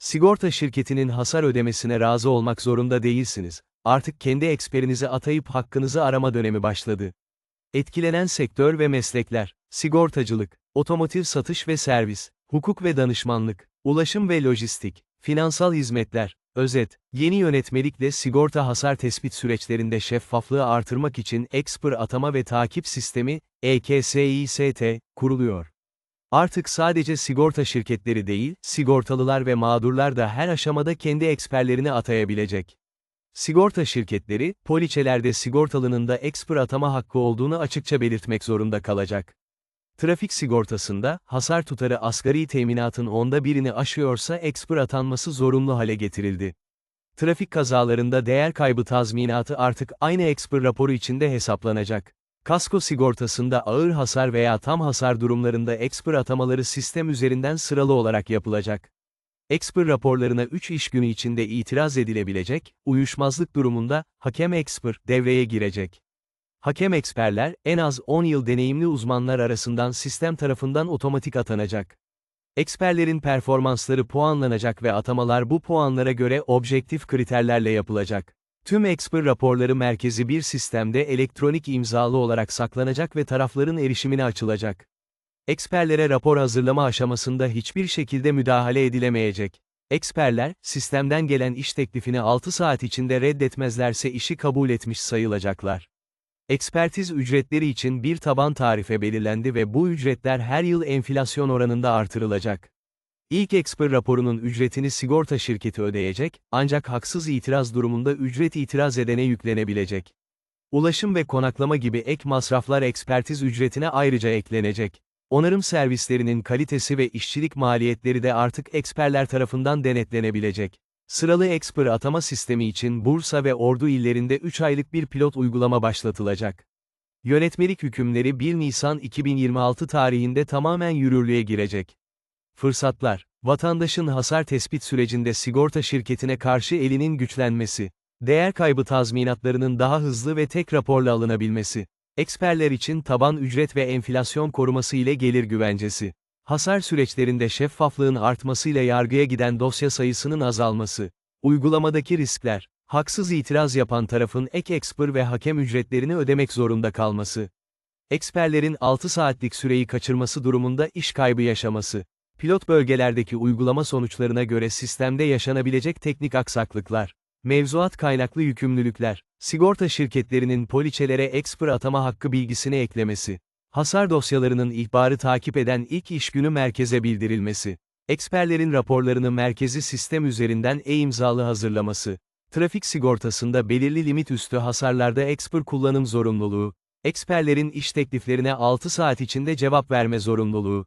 Sigorta şirketinin hasar ödemesine razı olmak zorunda değilsiniz. Artık kendi eksperinizi atayıp hakkınızı arama dönemi başladı. Etkilenen sektör ve meslekler, sigortacılık, otomotiv satış ve servis, hukuk ve danışmanlık, ulaşım ve lojistik, finansal hizmetler, özet, yeni yönetmelikle sigorta hasar tespit süreçlerinde şeffaflığı artırmak için Expert Atama ve Takip Sistemi, EKSİST, kuruluyor. Artık sadece sigorta şirketleri değil, sigortalılar ve mağdurlar da her aşamada kendi eksperlerini atayabilecek. Sigorta şirketleri, poliçelerde sigortalının da eksper atama hakkı olduğunu açıkça belirtmek zorunda kalacak. Trafik sigortasında, hasar tutarı asgari teminatın onda birini aşıyorsa eksper atanması zorunlu hale getirildi. Trafik kazalarında değer kaybı tazminatı artık aynı eksper raporu içinde hesaplanacak. Kasko sigortasında ağır hasar veya tam hasar durumlarında eksper atamaları sistem üzerinden sıralı olarak yapılacak. Expert raporlarına 3 iş günü içinde itiraz edilebilecek, uyuşmazlık durumunda, hakem expert devreye girecek. Hakem eksperler, en az 10 yıl deneyimli uzmanlar arasından sistem tarafından otomatik atanacak. Eksperlerin performansları puanlanacak ve atamalar bu puanlara göre objektif kriterlerle yapılacak. Tüm expert raporları merkezi bir sistemde elektronik imzalı olarak saklanacak ve tarafların erişimine açılacak. Eksperlere rapor hazırlama aşamasında hiçbir şekilde müdahale edilemeyecek. Eksperler, sistemden gelen iş teklifini 6 saat içinde reddetmezlerse işi kabul etmiş sayılacaklar. Ekspertiz ücretleri için bir taban tarife belirlendi ve bu ücretler her yıl enflasyon oranında artırılacak. İlk expert raporunun ücretini sigorta şirketi ödeyecek, ancak haksız itiraz durumunda ücret itiraz edene yüklenebilecek. Ulaşım ve konaklama gibi ek masraflar ekspertiz ücretine ayrıca eklenecek. Onarım servislerinin kalitesi ve işçilik maliyetleri de artık eksperler tarafından denetlenebilecek. Sıralı eksper atama sistemi için Bursa ve Ordu illerinde 3 aylık bir pilot uygulama başlatılacak. Yönetmelik hükümleri 1 Nisan 2026 tarihinde tamamen yürürlüğe girecek. Fırsatlar, vatandaşın hasar tespit sürecinde sigorta şirketine karşı elinin güçlenmesi, değer kaybı tazminatlarının daha hızlı ve tek raporla alınabilmesi, eksperler için taban ücret ve enflasyon koruması ile gelir güvencesi, hasar süreçlerinde şeffaflığın artmasıyla yargıya giden dosya sayısının azalması, uygulamadaki riskler, haksız itiraz yapan tarafın ek eksper ve hakem ücretlerini ödemek zorunda kalması, eksperlerin 6 saatlik süreyi kaçırması durumunda iş kaybı yaşaması, pilot bölgelerdeki uygulama sonuçlarına göre sistemde yaşanabilecek teknik aksaklıklar, mevzuat kaynaklı yükümlülükler, sigorta şirketlerinin poliçelere eksper atama hakkı bilgisini eklemesi, hasar dosyalarının ihbarı takip eden ilk iş günü merkeze bildirilmesi, eksperlerin raporlarını merkezi sistem üzerinden e-imzalı hazırlaması, trafik sigortasında belirli limit üstü hasarlarda eksper kullanım zorunluluğu, eksperlerin iş tekliflerine 6 saat içinde cevap verme zorunluluğu,